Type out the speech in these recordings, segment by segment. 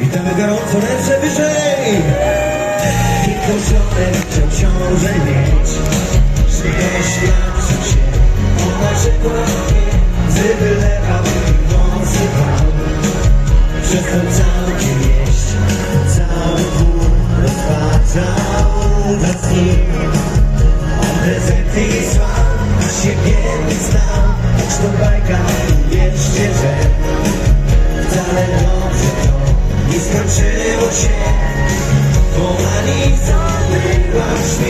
Witamy gorąco, ręce wyżej. Tylko żonę wciąż ciąże mieć. Że to świat się. Money, darling, rush me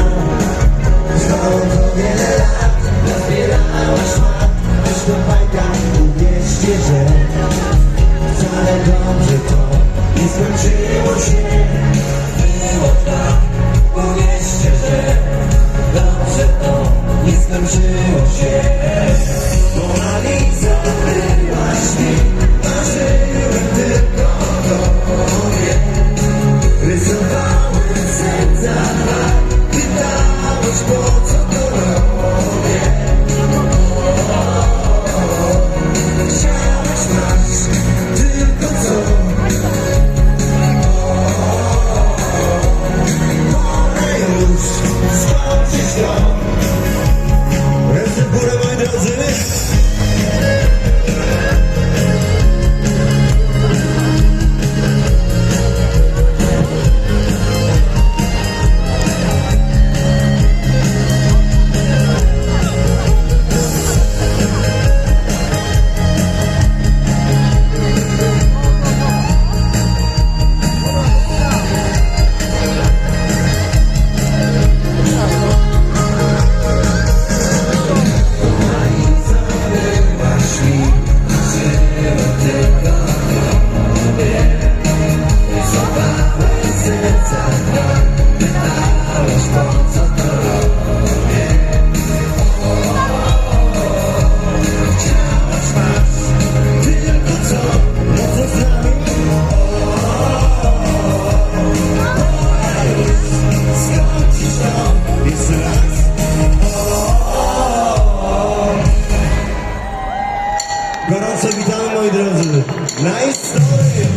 Bardzo witamy moi drodzy. Nice story!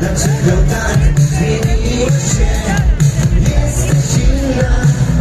Dlaczego tak zmieniłeś się? It's that you. love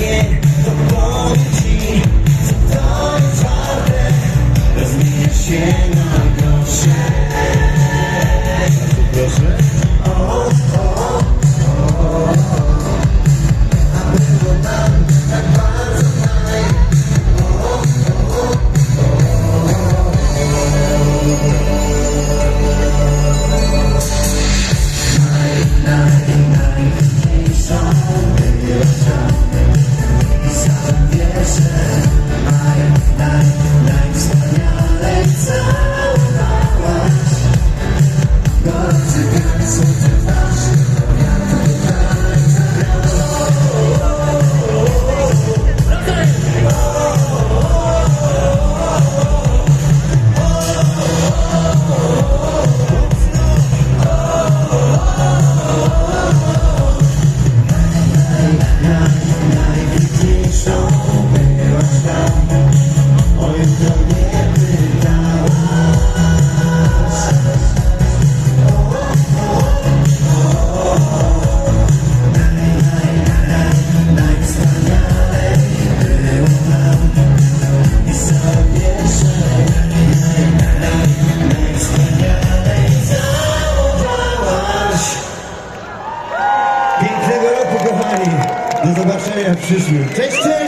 To powiem co to jest warte Yeah. I am Disney. Takes 10.